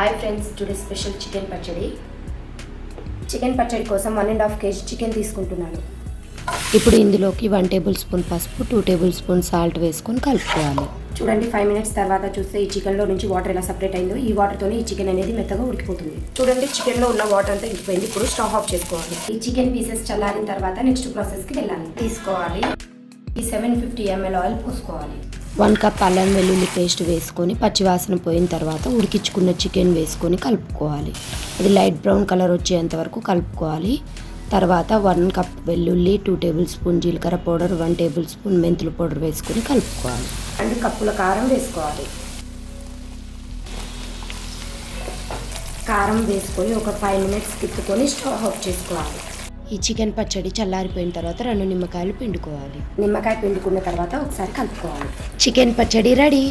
Hi friends today special chicken పచ్చడి. Chicken పచ్చడి కోసం one and half KG chicken తీసుకుంటున్నాను. ఇప్పుడు ఇందులోకి వన్ టేబుల్ స్పూన్ పసుపు టూ టేబుల్ స్పూన్ సాల్ట్ వేసుకొని కలుపుకోవాలి. చూడండి ఫైవ్ మినిట్స్ తర్వాత చూస్తే ఈ చికెన్లో నుంచి వాటర్ ఎలా సపరేట్ అయిందో ఈ వాటర్తోనే ఈ చికెన్ అనేది మెత్తగా ఉడికిపోతుంది. చూడండి చికెన్లో ఉన్న వాటర్ అంతా ఇంకిపోయింది ఇప్పుడు స్టవ్ ఆఫ్ చేసుకోవాలి. ఈ చికెన్ పీసెస్ చల్లారిన తర్వాత నెక్స్ట్ ప్రాసెస్కి వెళ్ళాలి. తీసుకోవాలి. ఈ సెవెన్ ఫిఫ్టీ ఎంఎల్ ఆయిల్ పోసుకోవాలి. వన్ కప్ అల్లం వెల్లుల్లి పేస్ట్ వేసుకొని పచ్చివాసన పోయిన తర్వాత ఉడికించుకున్న చికెన్ వేసుకొని కలుపుకోవాలి. అది లైట్ బ్రౌన్ కలర్ వచ్చేంత వరకు కలుపుకోవాలి. తర్వాత వన్ కప్ వెల్లుల్లి టూ టేబుల్ స్పూన్ జీలకర్ర పౌడర్ వన్ టేబుల్ స్పూన్ మెంతుల పౌడర్ వేసుకొని కలుపుకోవాలి. రెండు కప్పుల కారం వేసుకోవాలి. కారం వేసుకొని ఒక ఫైవ్ మినిట్స్ తిప్పుకొని స్టవ్ ఆఫ్ చేసుకోవాలి. ఈ చికెన్ పచ్చడి చల్లారిపోయిన తర్వాత రెండు నిమ్మకాయలు పిండుకోవాలి. నిమ్మకాయ పిండుకున్న తర్వాత ఒకసారి కలుపుకోవాలి. చికెన్ పచ్చడి రెడీ.